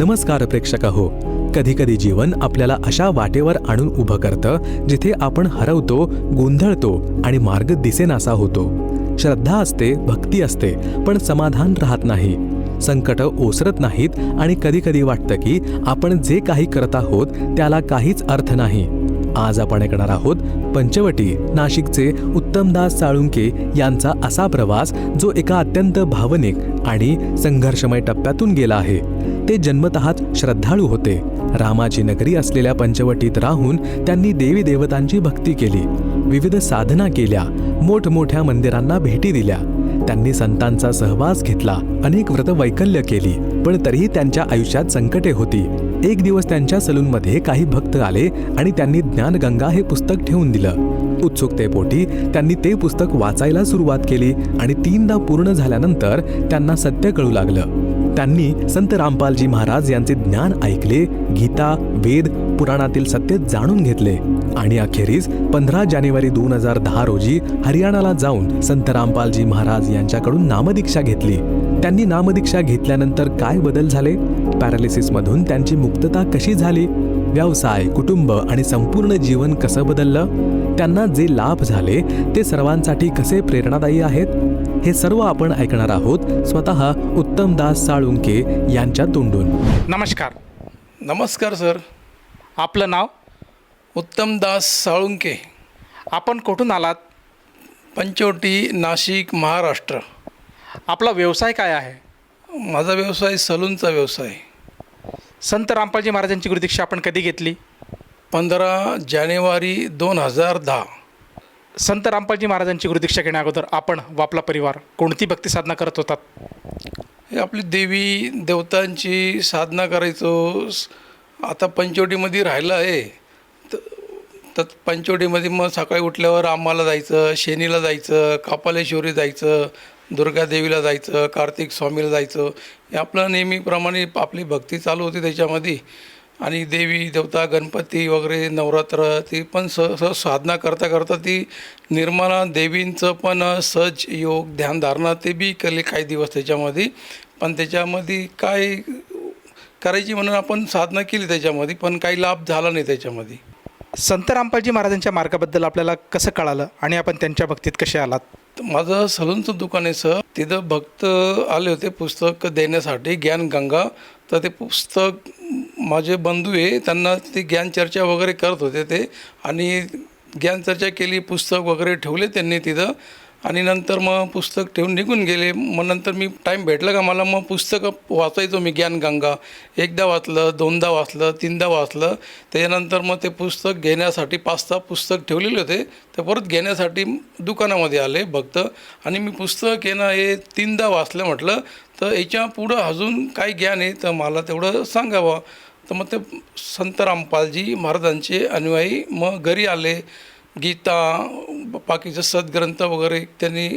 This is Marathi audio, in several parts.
नमस्कार प्रेक्षक हो कधी कधी जीवन आपल्याला अशा वाटेवर आणून उभं करतं जिथे आपण हरवतो गोंधळतो आणि मार्ग दिसेनासा होतो. श्रद्धा असते भक्ती असते पण समाधान राहत नाही. संकट ओसरत नाहीत आणि कधी कधी वाटतं की आपण जे काही करत आहोत त्याला काहीच अर्थ नाही. आज आपण ऐकणार आहोत पंचवटी नाशिकचे उत्तमदास साळुंके यांचा असा प्रवास जो एका अत्यंत भावनिक आणि संघर्षमय टप्प्यातून गेला आहे. ते जन्मतःच श्रद्धाळू होते. रामाची नगरी असलेल्या पंचवटीत राहून त्यांनी देवी देवतांची भक्ती केली. विविध साधना केल्या. मोठमोठ्या मंदिरांना भेटी दिल्या. त्यांनी संतांचा सहवास घेतला. अनेक व्रत वैकल्य केली. पण तरीही त्यांच्या आयुष्यात संकटे होती. एक दिवस त्यांच्या सलूनमध्ये काही भक्त आले आणि त्यांनी ज्ञानगंगा हे पुस्तक ठेवून दिलं. उत्सुकतेपोटी त्यांनी ते पुस्तक वाचायला सुरुवात केली आणि तीनदा पूर्ण झाल्यानंतर त्यांना सत्य कळू लागलं. त्यांनी संत रामपालजी महाराज यांचे ज्ञान ऐकले गीता वेद पुराणातील सत्य जाणून घेतले आणि अखेरीस पंधरा जानेवारी दोन हजार दहा रोजी हरियाणाला जाऊन संत रामपालजी महाराज यांच्याकडून नामदीक्षा घेतली. त्यांनी नामदीक्षा घेतल्यानंतर काय बदल झाले? पॅरालिसिसमधून त्यांची मुक्तता कशी झाली? व्यवसाय कुटुंब आणि संपूर्ण जीवन कसं बदललं? त्यांना जे लाभ झाले ते सर्वांसाठी कसे प्रेरणादायी आहेत? हे सर्व आपण ऐकणार आहोत स्वतः उत्तमदास साळुंके यांच्या तोंडून. नमस्कार. नमस्कार सर. आपलं नाव? उत्तमदास साळुंके. आपण कुठून आलात? पंचवटी नाशिक महाराष्ट्र. आपला व्यवसाय काय आहे? माझा व्यवसाय सलूनचा व्यवसाय. संत रामपालजी महाराजांची गुरुदीक्षा आपण कधी घेतली? पंधरा जानेवारी दोन हजार दहा. संत रामपालजी महाराजांची गुरुदीक्षा घेण्या अगोदर आपण व आपला परिवार कोणती भक्ती साधना करत होतात? हे आपली देवी देवतांची साधना करायचो. आता पंचवटीमध्ये राहिलं आहे. तर पंचवटीमध्ये मग सकाळी उठल्यावर आम्हाला जायचं शेनीला जायचं कापालेश्वरी जायचं दुर्गादेवीला जायचं कार्तिक स्वामीला जायचं हे आपलं नेहमीप्रमाणे आपली भक्ती चालू होती त्याच्यामध्ये. आणि देवी देवता गणपती वगैरे नवरात्र ती पण स स साधना करता करता ती निर्मला देवींचं पण सज योग ध्यानधारणा ते बी केले काही दिवस त्याच्यामध्ये. पण त्याच्यामध्ये काय करायची म्हणून आपण साधना केली त्याच्यामध्ये पण काही लाभ झाला नाही त्याच्यामध्ये. संत रामपालजी महाराजांच्या मार्गाबद्दल आपल्याला कसं कळालं आणि आपण त्यांच्या भक्तीत कसे आलात? माझं सलूनचं दुकान आहे सर. तिथं भक्त आले होते पुस्तक देण्यासाठी ज्ञानगंगा तर ते पुस्तक माझे बंधू आहे त्यांना ते ज्ञानचर्चा वगैरे करत होते ते. आणि ज्ञानचर्चा केली पुस्तक वगैरे ठेवले त्यांनी तिथं. आणि नंतर मग पुस्तक ठेवून निघून गेले. मग नंतर मी टाईम भेटला का मला? मग पुस्तकं वाचायचो मी ज्ञानगंगा एकदा वाचलं दोनदा वाचलं तीनदा वाचलं. त्याच्यानंतर मग ते पुस्तक घेण्यासाठी पाच सहा पुस्तक ठेवलेले होते. ते परत घेण्यासाठी दुकानामध्ये आले भक्त आणि मी पुस्तक येणं हे तीनदा वाचलं म्हटलं. तर याच्या पुढं अजून काही ज्ञान आहे तर मला तेवढं सांगावं. तर मग ते संत रामपालजी महाराजांचे अनुयायी मग घरी आले. गीता बाकीचे सद्ग्रंथ वगैरे त्यांनी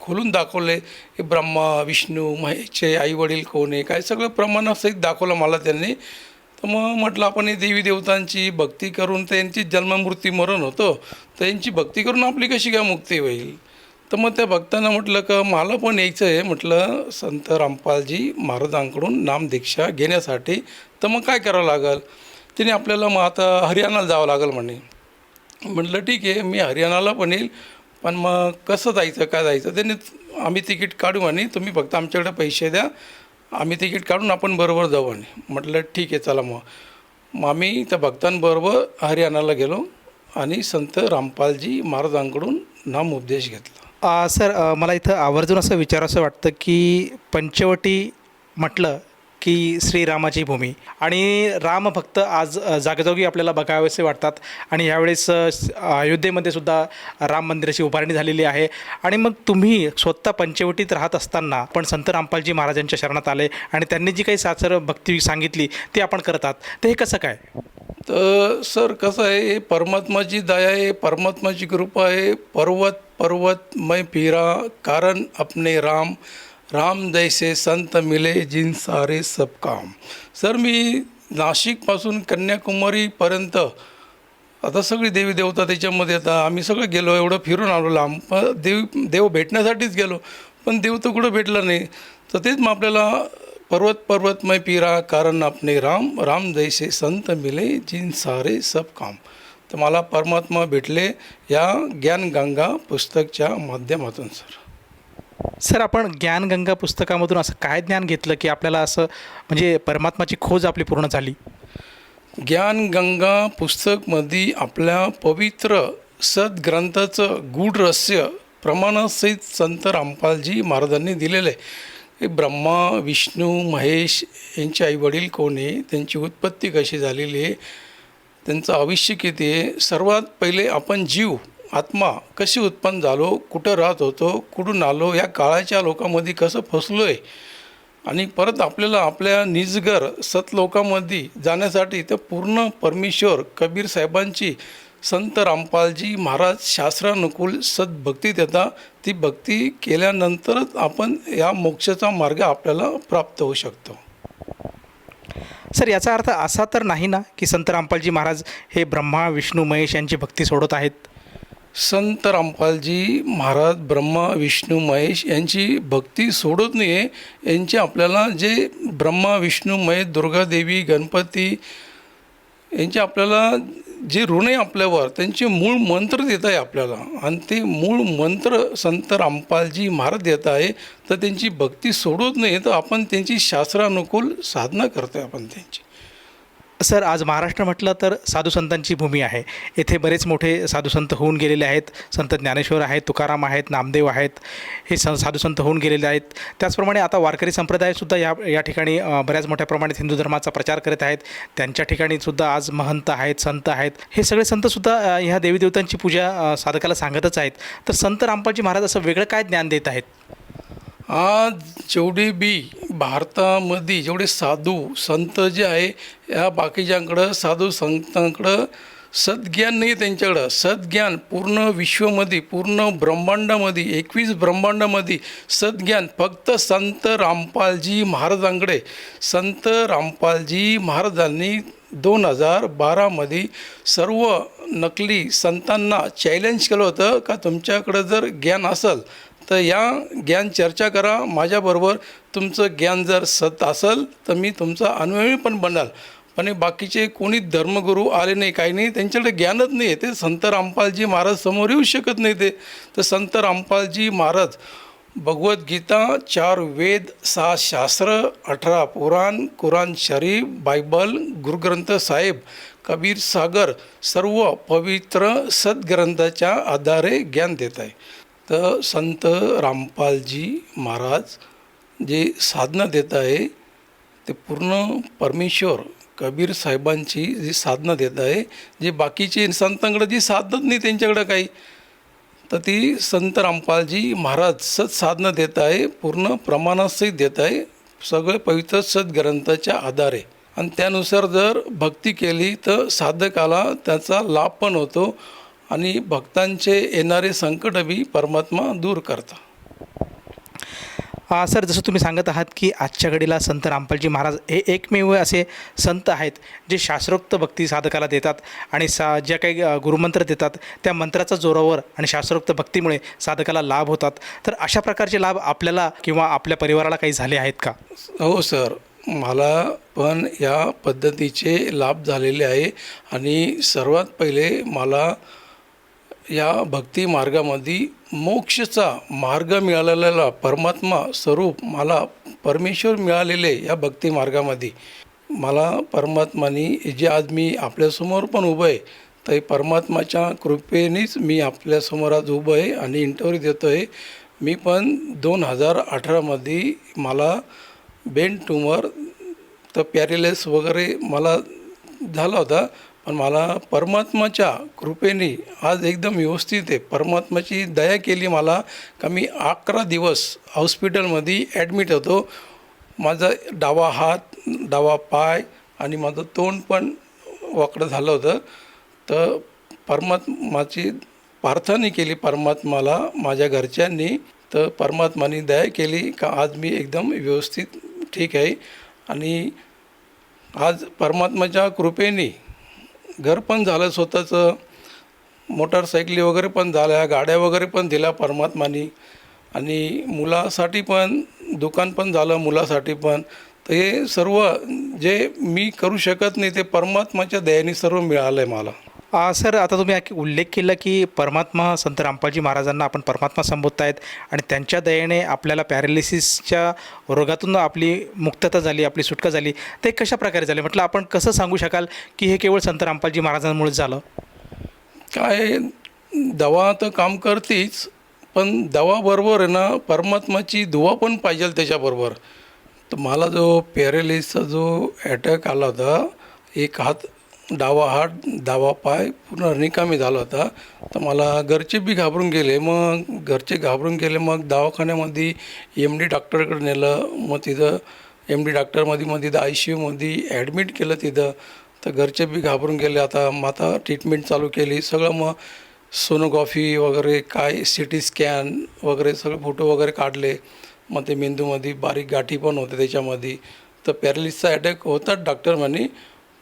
खोलून दाखवले. हे ब्रह्मा विष्णू महेशचे आईवडील कोण आहे? काय सगळं प्रमाणासहित दाखवलं मला त्यांनी. तर मग म्हटलं आपण हे देवी देवतांची भक्ती करून त्यांची जन्ममृत्यू मरण होतं. तर यांची भक्ती करून आपली कशी काय मुक्ती होईल? तर मग त्या भक्तांना म्हटलं का मला पण यायचं आहे म्हटलं संत रामपालजी महाराजांकडून नामदीक्षा घेण्यासाठी. तर मग काय करावं लागेल? तिने आपल्याला मग आता हरियाणाला जावं लागेल म्हणे. म्हटलं ठीक आहे मी हरियाणाला पण येईल पण मग कसं जायचं काय जायचं? त्यांनी आम्ही तिकीट काढू म्हणे तुम्ही फक्त आमच्याकडे पैसे द्या आम्ही तिकीट काढून आपण बरोबर जाऊ आणि म्हटलं ठीक आहे चला मग. मग आम्ही त्या भक्तांबरोबर हरियाणाला गेलो आणि संत रामपालजी महाराजांकडून नामोपदेश घेतला. सर मला इथं आवर्जून असं विचारावंसं वाटतं की पंचवटी म्हटलं की श्रीरामाची भूमी. आणि राम भक्त आज जागोजागी आपल्याला बघावेसे वाटतात. आणि यावेळेस अयोध्येमध्ये सुद्धा राम मंदिराची उभारणी झालेली आहे. आणि मग तुम्ही स्वतः पंचवटीत राहत असताना पण संत रामपालजी महाराजांच्या शरणात आले आणि त्यांनी जी काही सासर भक्ती सांगितली ती आपण करतात ते हे कसं काय? तर सर कसं आहे हे परमात्माची दया आहे परमात्माची कृपा आहे. पर्वत पर्वत मै फिरा कारण अपने राम राम जैसे संत मिले जिन सारे सब काम। सर मी नाशिकपासून कन्याकुमारीपर्यंत आता सगळी देवी देवता त्याच्यामध्ये आता आम्ही सगळं गेलो एवढं फिरून आलो लांब. पण देव देव भेटण्यासाठीच गेलो पण देव तर कुठं भेटला नाही. तर तेच मग आपल्याला पर्वत पर्वतमय पिरा कारण आपणे राम राम जैसे संत मिले जिन सारे सब काम. तर मला परमात्मा भेटले या ज्ञानगंगा पुस्तकच्या माध्यमातून सर. सर आपण ज्ञानगंगा पुस्तकामधून असं काय ज्ञान घेतलं की आपल्याला असं म्हणजे परमात्माची खोज आपली पूर्ण झाली? ज्ञानगंगा पुस्तकमध्ये आपल्या पवित्र सद्ग्रंथाचं गूढ रहस्य प्रमाणासहित संत रामपालजी महाराजांनी दिलेलं आहे. ब्रह्मा विष्णू महेश यांचे आईवडील कोण आहे? त्यांची उत्पत्ती कशी झालेली आहे? त्यांचं आयुष्य किती आहे? सर्वात पहिले आपण जीव आत्मा कशी उत्पन्न झालो कुठं राहत होतो कुठून आलो या काळाच्या लोकांमध्ये कसं फसलो आहे आणि परत आपल्याला आपल्या निजगर सतलोकामध्ये जाण्यासाठी तर पूर्ण परमेश्वर कबीर साहेबांची संत रामपालजी महाराज शास्त्रानुकूल सद्भक्ती देता ती भक्ती केल्यानंतरच आपण या मोक्षाचा मार्ग आपल्याला प्राप्त होऊ शकतो. सर याचा अर्थ असा तर नाही ना की संत रामपालजी महाराज हे ब्रह्मा विष्णू महेश यांची भक्ती सोडत आहेत? संत रामपालजी महाराज ब्रह्मा विष्णू महेश यांची भक्ती सोडत नाही आहे यांचे आपल्याला जे ब्रह्मा विष्णू महेश दुर्गादेवी गणपती यांचे आपल्याला जे ऋण आहे आपल्यावर त्यांचे मूळ मंत्र देत आहे आपल्याला. आणि ते मूळ मंत्र संत रामपालजी महाराज देत आहे तर त्यांची भक्ती सोडत नाही तर आपण त्यांची शास्त्रानुकूल साधना करतोय आपण त्यांची. सर आज महाराष्ट्र म्हटलं तर साधू संतांची भूमी आहे. येथे बरेच मोठे साधू संत होऊन गेलेले आहेत. संत ज्ञानेश्वर आहेत तुकाराम आहेत नामदेव आहेत. हे स साधू संत होऊन गेलेले आहेत. त्याचप्रमाणे आता वारकरी संप्रदायसुद्धा या या ठिकाणी बऱ्याच मोठ्या प्रमाणात हिंदू धर्माचा प्रचार करत आहेत. त्यांच्या ठिकाणी सुद्धा आज महंत आहेत संत आहेत. हे सगळे संतसुद्धा ह्या देवीदेवतांची पूजा साधकाला सांगतच आहेत. तर संत रामपालजी महाराज असं वेगळं काय ज्ञान देत आहेत? आज जेवढे बी भारतामध्ये जेवढे साधू संत जे आहे या बाकीच्यांकडं साधू संतांकडं सद्ज्ञान नाही त्यांच्याकडं सद्ज्ञान पूर्ण विश्वमध्ये पूर्ण ब्रह्मांडामध्ये एकवीस ब्रह्मांडामध्ये सद्ज्ञान फक्त संत रामपालजी महाराजांकडे. संत रामपालजी महाराजांनी दोन हजार बारामध्ये सर्व नकली संतांना चॅलेंज केलं होतं. का तुमच्याकडं जर ज्ञान असेल तर या ज्ञान चर्चा करा. माझ्याबरोबर तुमचं ज्ञान जर सत असेल तर मी तुमचा अनुयायी पण बनाल पण बाकीचे कोणी धर्मगुरू आले नाही काही नाही त्यांच्याकडे ज्ञानच नाही आहे. ते संत रामपालजी महाराज समोर येऊ शकत नाही ते. तर संत रामपालजी महाराज भगवद्गीता चार वेद सहा शास्त्र अठरा पुराण कुराण शरीफ बायबल गुरुग्रंथ साहेब कबीर सागर सर्व पवित्र सद्ग्रंथाच्या आधारे ज्ञान देत आहे. तर संत रामपालजी महाराज जे साधना देत आहे ते पूर्ण परमेश्वर कबीर साहेबांची जी साधना देत आहे जे बाकीचे संतांकडे जी साधत नाही त्यांच्याकडं काही. तर ती संत रामपालजी महाराज सत साधना देत आहे पूर्ण प्रमाणासहित देत आहे सगळे पवित्र सद्ग्रंथाच्या आधारे. आणि त्यानुसार जर भक्ती केली तर साधकाला त्याचा लाभ पण होतो. आणि भक्तांचे येणारे संकटही परमात्मा दूर करता. आ, सर जसं तुम्ही सांगत आहात की आजच्या घडीला संत रामपालजी महाराज हे एकमेव असे संत आहेत जे शास्त्रोक्त भक्ती साधकाला देतात आणि सा ज्या काही गुरुमंत्र देतात त्या मंत्राच्या जोरावर आणि शास्त्रोक्त भक्तीमुळे साधकाला लाभ होतात. तर अशा प्रकारचे लाभ आपल्याला किंवा आपल्या परिवाराला काही झाले आहेत का? हो सर. मला पण या पद्धतीचे लाभ झालेले आहे आणि सर्वात पहिले मला या भक्ती मार्गामध्ये मोक्षचा मार्ग मिळालेला परमात्मा स्वरूप मला परमेश्वर मिळालेले या भक्ती मार्गामध्ये. मला परमात्मानी जे आज मी आपल्यासमोर पण उभं आहे तर परमात्माच्या कृपेनेच मी आपल्यासमोर आज उभं आहे आणि इंटरव्ह्यू देतो आहे मी पण दोन हजार अठरामध्ये मला बेन ट्युमर तर पॅरेलेस वगैरे मला झाला होता. पण मला परमात्माच्या कृपेने आज एकदम व्यवस्थित आहे. परमात्माची दया केली मला. का मी अकरा दिवस हॉस्पिटलमध्ये ॲडमिट होतो. माझा डावा हात डावा पाय आणि माझं तोंड पण वाकडं झालं होतं. तर परमात्माची प्रार्थना केली परमात्माला माझ्या घरच्यांनी. तर परमात्माने दया केली. का आज मी एकदम व्यवस्थित ठीक आहे. आणि आज परमात्माच्या कृपेने घर पण झालं स्वतःचं मोटारसायकली वगैरे पण झाल्या गाड्या वगैरे पण दिल्या परमात्मानी. आणि मुलासाठी पण दुकान पण झालं मुलासाठी पण. तर हे सर्व जे मी करू शकत नाही ते परमात्माच्या दयाने सर्व मिळालं आहे मला. आ, सर आता तुम्ही उल्लेख केला की परमात्मा संत रामपालजी महाराजांना आपण परमात्मा संबोधतायत आणि त्यांच्या दयेने आपल्याला पॅरालिसिसच्या रोगातून आपली मुक्तता झाली आपली सुटका झाली. ते कशा प्रकारे झाले? म्हटलं आपण कसं सांगू शकाल की हे केवळ संत रामपालजी महाराजांमुळे झालं? काय दवा तर काम करतेच पण दवाबरोबर आहे ना परमात्माची दुवा पण पाहिजे त्याच्याबरोबर. तर मला जो पॅरेलिसचा जो अटॅक आला होता एक हात डावा हात डावा पाय पूर्ण निकामी झाला होता. तर मला घरचे बी घाबरून गेले. मग घरचे घाबरून गेले मग दवाखान्यामध्ये एम डी डॉक्टरकडे नेलं. मग तिथं एम डी डॉक्टरमध्ये मग तिथं आय सी यूमध्ये ॲडमिट केलं तिथं. तर घरचे बी घाबरून गेले. आता मग आता ट्रीटमेंट चालू केली. सगळं मग सोनोग्राफी वगैरे काय सी टी स्कॅन वगैरे सगळे फोटो वगैरे काढले. मग ते मेंदूमध्ये बारीक गाठी पण होते त्याच्यामध्ये तर पॅरालिसचा अटॅक होताच डॉक्टर म्हणे.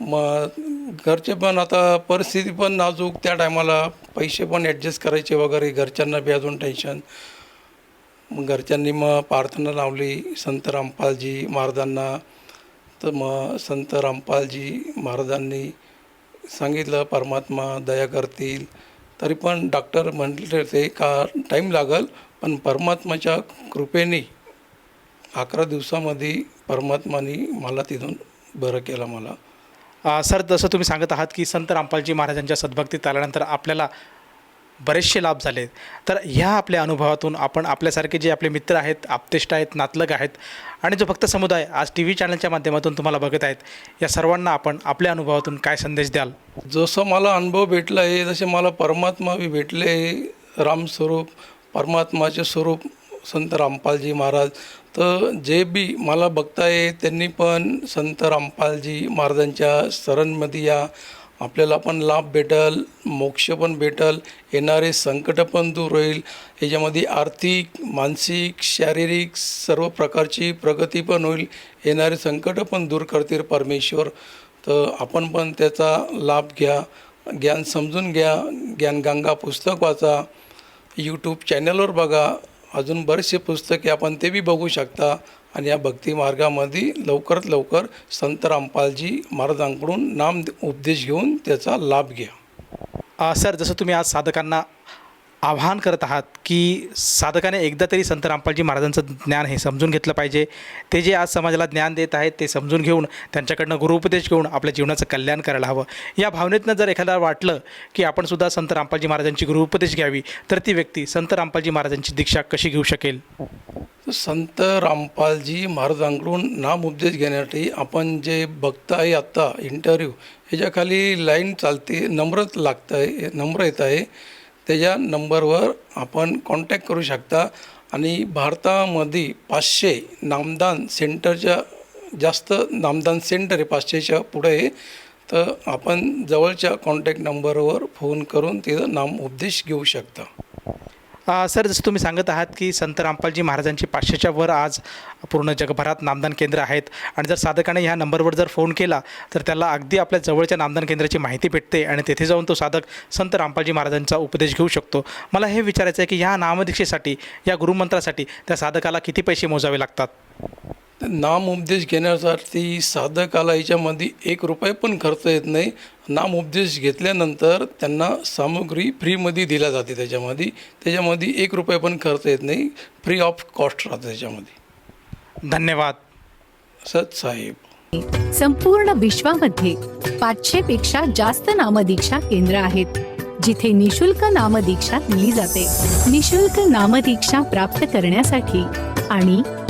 मग घरचे पण आता परिस्थिती पण नाजूक त्या टायमाला पैसे पण ॲडजस्ट करायचे वगैरे घरच्यांना बी अजून टेन्शन मग घरच्यांनी मग प्रार्थना लावली संत रामपालजी महाराजांना. तर मग संत रामपालजी महाराजांनी सांगितलं परमात्मा दया करतील. तरी पण डॉक्टर म्हटले ते का टाईम लागल पण परमात्माच्या कृपेने अकरा दिवसामध्ये परमात्माने मला तिथून बरं केलं मला. सर जसं तुम्ही सांगत आहात की संत रामपालजी महाराजांच्या सद्भक्तीत आल्यानंतर आपल्याला बरेचसे लाभ झाले. तर ह्या आपल्या अनुभवातून आपण आपल्यासारखे जे आपले मित्र आहेत आपतेष्ट आहेत नातलग आहेत आणि जो भक्त समुदाय आज टी व्ही चॅनलच्या माध्यमातून तुम्हाला बघत आहेत या सर्वांना आपण आपल्या अनुभवातून काय संदेश द्याल? जसं मला अनुभव भेटला आहे जसे मला परमात्मा बी भेटले रामस्वरूप परमात्माचे स्वरूप संत रामपालजी महाराज तर जे बी मला बघताय त्यांनी पण संत रामपालजी महाराजांच्या शरणमध्ये या. आपल्याला पण लाभ भेटल मोक्ष पण भेटल येणारे संकट पण दूर होईल. याच्यामध्ये आर्थिक मानसिक शारीरिक सर्व प्रकारची प्रगती पण होईल. येणारे संकट पण दूर करतील परमेश्वर. तर आपण पण त्याचा लाभ घ्या. ज्ञान समजून घ्या. ज्ञानगंगा पुस्तक वाचा. यूट्यूब चॅनलवर बघा. अजून बरेचसे पुस्तके आपण ते बी बघू शकता. आणि या भक्ती मार्गामध्ये लवकरात लवकर संत रामपालजी महाराजांकडून नाम उपदेश घेऊन त्याचा लाभ घ्या. सर जसं तुम्ही आज साधकांना आवाहन करत आहात की साधकाने एकदा तरी संत रामपालजी महाराजांचं ज्ञान हे समजून घेतलं पाहिजे. ते जे आज समाजाला ज्ञान देत आहेत ते समजून घेऊन त्यांच्याकडनं गुरुपदेश घेऊन आपल्या जीवनाचं कल्याण करायला हवं. या भावनेतनं जर एखादा वाटलं की आपण सुद्धा संत रामपालजी महाराजांची गुरुउपदेश घ्यावी तर ती व्यक्ती संत रामपालजी महाराजांची दीक्षा कशी घेऊ शकेल? संत रामपालजी महाराजांकडून नाम उपदेश घेण्यासाठी आपण जे बघताय आत्ता इंटरव्ह्यू ह्याच्याखाली लाईन चालते नम्रच लागतं आहे नम्र येत आहे. त्याच्या नंबरवर आपण कॉन्टॅक्ट करू शकता. आणि भारतामध्ये पाचशे नामदान सेंटरच्या जास्त नामदान सेंटर आहे पाचशेच्या पुढे. आहे तर आपण जवळच्या कॉन्टॅक्ट नंबरवर फोन करून तिथं नाम उपदेश घेऊ शकता. सर जसं तुम्ही सांगत आहात की संत रामपालजी महाराजांची पाचशेच्या वर आज पूर्ण जगभरात नामदान केंद्र आहेत. आणि जर साधकाने ह्या नंबरवर जर फोन केला तर त्याला अगदी आपल्या जवळच्या नामदान केंद्राची माहिती भेटते आणि तेथे जाऊन तो साधक संत रामपालजी महाराजांचा उपदेश घेऊ शकतो. मला हे विचारायचं आहे की ह्या नामदीक्षेसाठी या गुरुमंत्रासाठी त्या साधकाला किती पैसे मोजावे लागतात? नाम उपदेश घेण्यासाठी साधकाला याच्यामध्ये एक रुपये पण खर्च येत नाही. नाम उपदेश घेतल्यानंतर त्यांना सामग्री फ्रीमध्ये दिल्या जाते त्याच्यामध्ये. त्याच्यामध्ये एक रुपये पण खर्च येत नाही. फ्री ऑफ कॉस्ट राहतं त्याच्यामध्ये. धन्यवाद. सत साहेब. संपूर्ण विश्वामध्ये पाचशे पेक्षा जास्त नामदीक्षा केंद्र आहेत जिथे निशुल्क नामदीक्षा दिली जाते. निशुल्क नामदीक्षा प्राप्त करण्यासाठी आणि